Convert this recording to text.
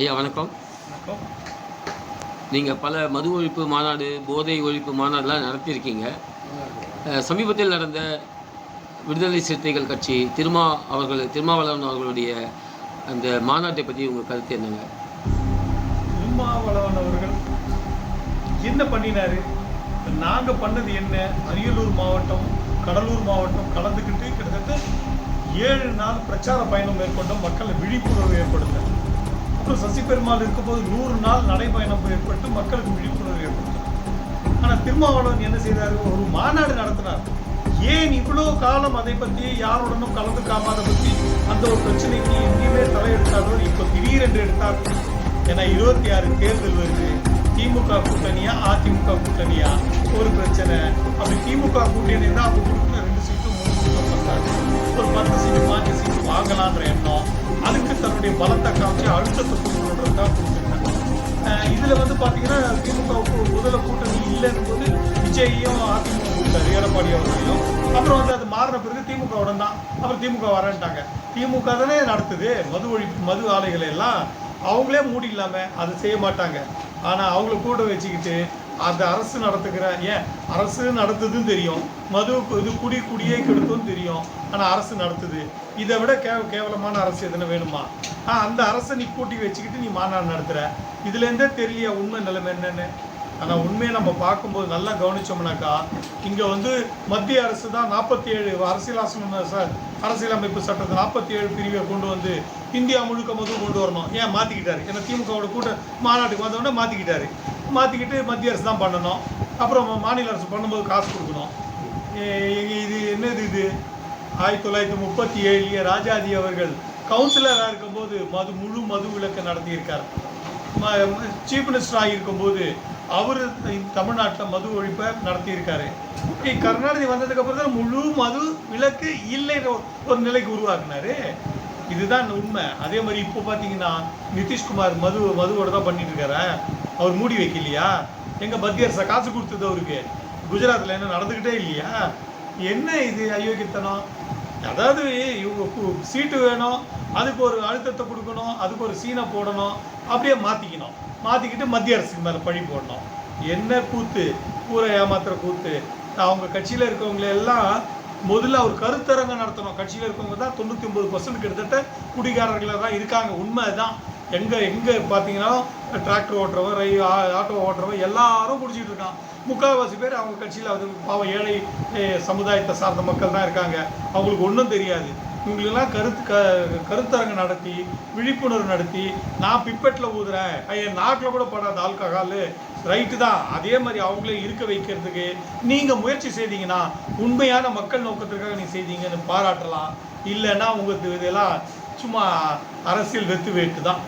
ஐயா வணக்கம். வணக்கம். நீங்கள் பல மது ஒழிப்பு மாநாடு போதை ஒழிப்பு மாநாடுலாம் நடத்தியிருக்கீங்க. சமீபத்தில் நடந்த விடுதலை சிறுத்தைகள் கட்சி திருமா அவர்கள் திருமாவளவன் அவர்களுடைய அந்த மாநாட்டை பற்றி உங்கள் கருத்து என்னங்க? திருமாவளவன் அவர்கள் என்ன பண்ணினாரு? நாங்க பண்ணது என்ன? அரியலூர் மாவட்டம் கடலூர் மாவட்டம் கலந்துக்கிட்டு கிட்டத்தட்ட ஏழு நாள் பிரச்சார பயணம் மேற்கொண்டோம். மக்களை விழிப்புணர்வு ஏற்படுத்த டாக்டர் சசி பெருமாள் இருக்கும்போது நூறு நாள் நடைபயணம் ஏற்பட்டு மக்களுக்கு விழிப்புணர்வு ஏற்படுத்தும் ஆனால் திருமாவளவன் என்ன செய்தாரு? ஒரு மாநாடு நடத்தினார். ஏன் இவ்வளோ காலம் அதை பற்றி யாருடனும் கலந்துக்காமதை பற்றி அந்த ஒரு பிரச்சனைக்கு எங்கேயுமே தலையெடுத்தாரோ இப்போ திடீரென்று எடுத்தார். ஏன்னா இருபத்தி ஆறு தேர்தல் வருது. திமுக கூட்டணியா அதிமுக கூட்டணியா? ஒரு பிரச்சனை. அப்படி திமுக கூட்டணி தான் அவங்க கொடுக்குற பலத்தை காமிச்சு அழுத்தத்தை கொடுக்கணுன்றதுக்காக கொடுத்துருக்காங்க. இதுல வந்து பாத்தீங்கன்னா திமுகவுக்கு முதல்ல கூட்டணி இல்லைன்னு போது விஜயையும் அதிமுக கொடுத்தாரு எடப்பாடி அவர்களையும். அப்புறம் வந்து அது மாறின பிறகு திமுகவுடன் தான். அப்புறம் திமுக வரேன்ட்டாங்க. திமுக தானே நடத்துது. மது ஒழிப்பு மது ஆலைகளை எல்லாம் அவங்களே மூடி இல்லாம அதை செய்ய மாட்டாங்க. ஆனா அவங்கள கூட வச்சுக்கிட்டு அந்த அரசு நடத்துகிற ஏன்? அரசு நடத்துதுன்னு தெரியும். மது இது குடி குடியே கெடுத்தும் தெரியும். ஆனால் அரசு நடத்துது. இதை விட கே கேவலமான அரசு எதுனா வேணுமா? ஆ அந்த அரசை நீ கூட்டி வச்சுக்கிட்டு நீ மாநாடு நடத்துகிற இதுலேருந்தே தெரியல தெரியலையா உண்மை நிலைமை என்னன்னு. ஆனால் உண்மையை நம்ம பார்க்கும்போது நல்லா கவனித்தோம்னாக்கா இங்கே வந்து மத்திய அரசு தான் நாற்பத்தி ஏழு அரசியலாசனம் ச- அரசியலமைப்பு சட்டத்தை நாற்பத்தி ஏழு பிரிவை கொண்டு வந்து இந்தியா முழுக்க மது கொண்டு வரணும். ஏன்? மாற்றிக்கிட்டாரு ஏன்னா திமுகவோட கூட்ட மாநாட்டுக்கு வந்தவொடனே மாற்றிக்கிட்டாரு மாற்றிக்கிட்டு மத்திய அரசு தான் பண்ணணும். அப்புறம் மாநில அரசு பண்ணும்போது காசு கொடுக்கணும். இது என்னது இது? ஆயிரத்தி தொள்ளாயிரத்தி முப்பத்தி ஏழுலேயே ராஜாஜி அவர்கள் கவுன்சிலராக இருக்கும்போது மது முழு மது விளக்கு நடத்தியிருக்கார். சீஃப் மினிஸ்டராக இருக்கும்போது அவர் தமிழ்நாட்டில் மது ஒழிப்பை நடத்தியிருக்காரு. இ- கருணாநிதி வந்ததுக்கப்புறம் தான் முழு மது விலக்கு இல்லைன்ற ஒரு- நிலைக்கு உருவாக்குனாரு. இதுதான் உண்மை. அதே மாதிரி இப்போ பார்த்தீங்கன்னா நிதிஷ்குமார் மது மதுவோட தான் பண்ணிட்டு இருக்காரு அவர் மூடி வைக்கலையா? எங்கள் மத்திய அரசு காசு கொடுத்தது அவருக்கு. குஜராத்தில் என்ன நடந்துக்கிட்டே இல்லையா? என்ன இது அயோக்கியத்தனம்? அதாவது இவங்க கு- சீட்டு வேணும் அதுக்கு ஒரு அழுத்தத்தை கொடுக்கணும் அதுக்கு ஒரு சீனை போடணும் அப்படியே மாற்றிக்கணும் மாற்றிக்கிட்டு மத்திய அரசுக்கு மேலே பழி போடணும். என்ன கூத்து? ஊரை ஏமாத்துற கூத்து. அவங்க கட்சியில் இருக்கவங்களை எல்லாம் முதல்ல ஒரு கருத்தரங்கம் நடத்தணும். கட்சியில் இருக்கவங்க தான் தொண்ணூற்றி ஒன்பது பர்சன்ட் கிட்டத்தட்ட குடிகாரர்களாக தான் இருக்காங்க. உண்மை தான் எங்கே எங்கே பார்த்தீங்கன்னா டிராக்டர் ஓட்டுறவன் ரை ஆட்டோ ஓட்டுறவன் எல்லாரும் குடிச்சிட்டு இருக்கான். முக்கால்வாசி பேர் அவங்க கட்சியில் அது பாவம் ஏழை சமுதாயத்தை சார்ந்த மக்கள் தான் இருக்காங்க. அவங்களுக்கு ஒன்றும் தெரியாது. இவங்களெல்லாம் கருத்து க கருத்தரங்கு நடத்தி விழிப்புணர்வு நடத்தி நான் பிப்பெட்டில் ஊதுறேன். என் நாட்டில் கூட படாத ஆல்கஹால் ரைட்டு தான். அதே மாதிரி அவங்களே இருக்க வைக்கிறதுக்கு நீங்கள் முயற்சி செய்தீங்கன்னா உண்மையான மக்கள் நோக்கத்திற்காக நீ செய்தீங்கன்னு பாராட்டலாம். இல்லைன்னா உங்களுக்கு இதெல்லாம் சும்மா அரசியல் வெத்து வேட்டு தான்.